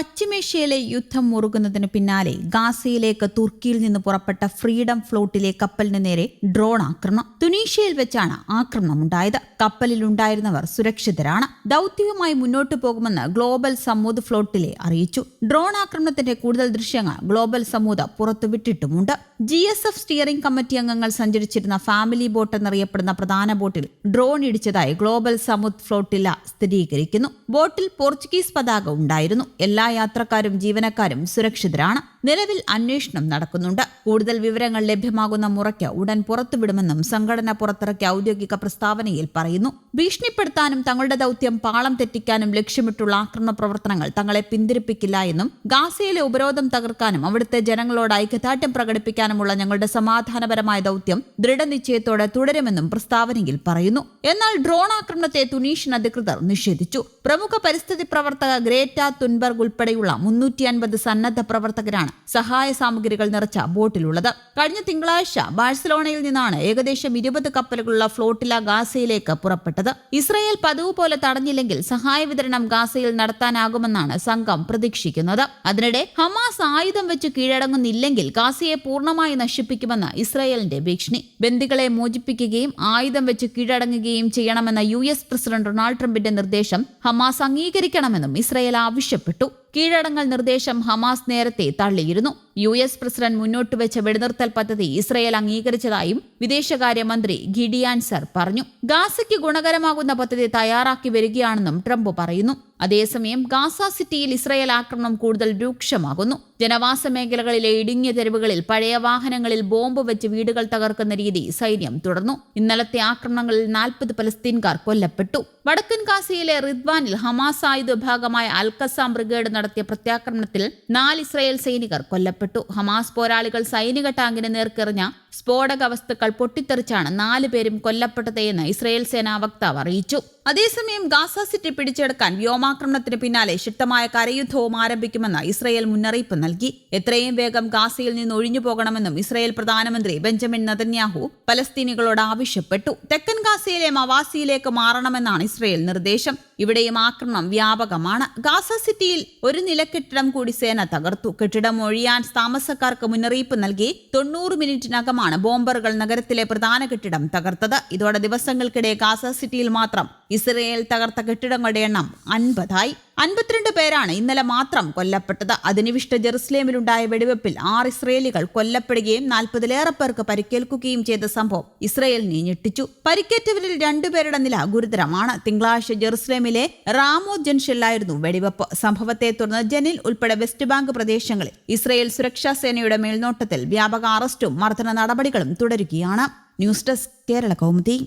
പശ്ചിമേഷ്യയിലെ യുദ്ധം മുറുകുന്നതിന് പിന്നാലെ ഗാസയിലേക്ക് തുർക്കിയിൽ നിന്ന് പുറപ്പെട്ട ഫ്രീഡം ഫ്ലോട്ടിലെ കപ്പലിന് നേരെ ഡ്രോൺ ആക്രമണം. തുനീഷ്യയിൽ വെച്ചാണ് ആക്രമണം ഉണ്ടായത് കപ്പലിലുണ്ടായിരുന്നവർ സുരക്ഷിതരാണ്. ദൗത്യവുമായി മുന്നോട്ടു പോകുമെന്ന് ഗ്ലോബൽ സമൂദ് ഫ്ലോട്ടിലെ അറിയിച്ചു. ഡ്രോൺ ആക്രമണത്തിന്റെ കൂടുതൽ ദൃശ്യങ്ങൾ global Sumud പുറത്തുവിട്ടിട്ടുമുണ്ട്. G S F steering committee അംഗങ്ങൾ സഞ്ചരിച്ചിരുന്ന ഫാമിലി ബോട്ട് എന്നറിയപ്പെടുന്ന പ്രധാന ബോട്ടിൽ ഡ്രോൺ ഇടിച്ചതായി ഗ്ലോബൽ സമുദ് ഫ്ലോട്ടില സ്ഥിരീകരിക്കുന്നു. ബോട്ടിൽ പോർച്ചുഗീസ് പതാക ഉണ്ടായിരുന്നു. എല്ലാ യാത്രക്കാരും ജീവനക്കാരും സുരക്ഷിതരാണ്. നിലവിൽ അന്വേഷണം നടക്കുന്നുണ്ട്. കൂടുതൽ വിവരങ്ങൾ ലഭ്യമാകുന്ന മുറയ്ക്ക് ഉടൻ പുറത്തുവിടുമെന്നും സംഘടന പുറത്തിറക്കിയ ഔദ്യോഗിക പ്രസ്താവനയിൽ പറയുന്നു. ഭീഷണിപ്പെടുത്താനും തങ്ങളുടെ ദൗത്യം പാളം തെറ്റിക്കാനും ലക്ഷ്യമിട്ടുള്ള ആക്രമണ പ്രവർത്തനങ്ങൾ തങ്ങളെ പിന്തിരിപ്പിക്കില്ല എന്നും ഗാസയിലെ ഉപരോധം തകർക്കാനും അവിടുത്തെ ജനങ്ങളോട് ഐക്യദാർഢ്യം പ്രകടിപ്പിക്കാനുമുള്ള ഞങ്ങളുടെ സമാധാനപരമായ ദൗത്യം ദൃഢനിശ്ചയത്തോടെ തുടരുമെന്നും പ്രസ്താവനയിൽ പറയുന്നു. എന്നാൽ ഡ്രോൺ ആക്രമണത്തെ തുനീഷ്യൻ അധികൃതർ നിഷേധിച്ചു. പ്രമുഖ പരിസ്ഥിതി പ്രവർത്തക ഗ്രേറ്റ തുൻബർഗ് ഉൾപ്പെടെയുള്ള മുന്നൂറ്റി അൻപത് സന്നദ്ധ പ്രവർത്തകരാണ് സഹായ സാമഗ്രികൾ നിറച്ച ബോട്ടിലുള്ളത്. കഴിഞ്ഞ തിങ്കളാഴ്ച ബാഴ്സലോണയിൽ നിന്നാണ് ഏകദേശം ഇരുപത് കപ്പലുകളുള്ള ഫ്ലോട്ടില ഗാസയിലേക്ക് പുറപ്പെട്ടത്. ഇസ്രയേൽ പതിവ് പോലെ തടഞ്ഞില്ലെങ്കിൽ സഹായ വിതരണം ഗാസയിൽ നടത്താനാകുമെന്നാണ് സംഘം പ്രതീക്ഷിക്കുന്നത്. അതിനിടെ ഹമാസ് ആയുധം വെച്ച് കീഴടങ്ങുന്നില്ലെങ്കിൽ ഗാസയെ പൂർണമായി നശിപ്പിക്കുമെന്ന് ഇസ്രയേലിന്റെ ഭീഷണി. ബന്ദികളെ മോചിപ്പിക്കുകയും ആയുധം വെച്ച് കീഴടങ്ങുകയും ചെയ്യണമെന്ന യു പ്രസിഡന്റ് ഡൊണാൾഡ് ട്രംപിന്റെ നിർദ്ദേശം ഹമാസ് അംഗീകരിക്കണമെന്നും ഇസ്രയേൽ ആവശ്യപ്പെട്ടു. കീഴടങ്ങൽ നിർദ്ദേശം ഹമാസ് നേരത്തെ തള്ളിയിരുന്നു യു എസ് പ്രസിഡന്റ് മുന്നോട്ട് വെച്ച വെടിനിർത്തൽ പദ്ധതി ഇസ്രയേൽ അംഗീകരിച്ചതായും വിദേശകാര്യമന്ത്രി ഗിഡിയാൻസർ പറഞ്ഞു. ഗാസയ്ക്ക് ഗുണകരമാകുന്ന പദ്ധതി തയ്യാറാക്കി വരികയാണെന്നും ട്രംപ് പറയുന്നു. അതേസമയം ഗാസ സിറ്റിയിൽ ഇസ്രയേൽ ആക്രമണം കൂടുതൽ രൂക്ഷമാകുന്നു. ജനവാസ മേഖലകളിലെ ഇടുങ്ങിയ തെരുവുകളിൽ പഴയ വാഹനങ്ങളിൽ ബോംബ് വെച്ച് വീടുകൾ തകർക്കുന്ന രീതി സൈന്യം തുടർന്നു. ഇന്നലത്തെ ആക്രമണങ്ങളിൽ നാൽപ്പത് പലസ്തീൻകാർ കൊല്ലപ്പെട്ടു. വടക്കൻ ഗാസയിലെ റിദ്വാനിൽ ഹമാസ് ആയുധ വിഭാഗമായ അൽക്കസാം ബ്രിഗേഡ് നടത്തിയ പ്രത്യാക്രമണത്തിൽ നാല് ഇസ്രയേൽ സൈനികർ കൊല്ലപ്പെട്ടു. ഹമാസ് പോരാളികൾ സൈനിക ടാങ്കിന് നേർക്കെറിഞ്ഞ സ്ഫോടക വസ്തുക്കൾ പൊട്ടിത്തെറിച്ചാണ് നാല് പേരും കൊല്ലപ്പെട്ടതെന്ന് ഇസ്രയേൽ സേനാ വക്താവ് അറിയിച്ചു. അതേസമയം ഗാസ സിറ്റി പിടിച്ചെടുക്കാൻ വ്യോമാക്രമണത്തിന് പിന്നാലെ ശക്തമായ കരയുദ്ധവും ആരംഭിക്കുമെന്ന് ഇസ്രയേൽ മുന്നറിയിപ്പ് നൽകി. എത്രയും വേഗം ഗാസയിൽ നിന്ന് ഒഴിഞ്ഞു പോകണമെന്നും ഇസ്രയേൽ പ്രധാനമന്ത്രി ബെഞ്ചമിൻ നതന്യാഹു പലസ്തീനികളോട് ആവശ്യപ്പെട്ടു. തെക്കൻ ഗാസയിലെ മവാസിയിലേക്ക് മാറണമെന്നാണ് ഇസ്രയേൽ നിർദ്ദേശം. ഇവിടെയും ആക്രമണം വ്യാപകമാണ്. ഗാസ സിറ്റിയിൽ ഒരു നില കെട്ടിടം കൂടി സേന തകർത്തു. കെട്ടിടം ഒഴിയാൻ താമസക്കാർക്ക് മുന്നറിയിപ്പ് നൽകി തൊണ്ണൂറ് മിനിറ്റിനകമാണ് ബോംബറുകൾ നഗരത്തിലെ പ്രധാന കെട്ടിടം തകർത്തത്. ഇതോടെ ദിവസങ്ങൾക്കിടെ ഗാസ സിറ്റിയിൽ മാത്രം ഇസ്രയേൽ തകർത്ത കെട്ടിടങ്ങളുടെ എണ്ണം അൻപതായി. അൻപത്തിരണ്ട് പേരാണ് ഇന്നലെ മാത്രം കൊല്ലപ്പെട്ടത്. അധിനിവിഷ്ട ജെറുസലേമിലുണ്ടായ വെടിവെപ്പിൽ ആറ് ഇസ്രയേലികൾ കൊല്ലപ്പെടുകയും നാൽപ്പതിലേറെ പേർക്ക് പരിക്കേൽക്കുകയും ചെയ്ത സംഭവം ഇസ്രയേലിനെ ഞെട്ടിച്ചു. പരിക്കേറ്റവരിൽ രണ്ടുപേരുടെ നില ഗുരുതരമാണ്. തിങ്കളാഴ്ച ജെറുസലേമിലെ റാമോ ജംഗ്ഷനിലായിരുന്നു വെടിവെപ്പ്. സംഭവത്തെ തുടർന്ന് ജനിൽ ഉൾപ്പെടെ വെസ്റ്റ് ബാങ്ക് പ്രദേശങ്ങളിൽ ഇസ്രയേൽ സുരക്ഷാ സേനയുടെ മേൽനോട്ടത്തിൽ വ്യാപക അറസ്റ്റും മർദ്ദന നടപടികളും തുടരുകയാണ്. News desk Kerala Kaumudi.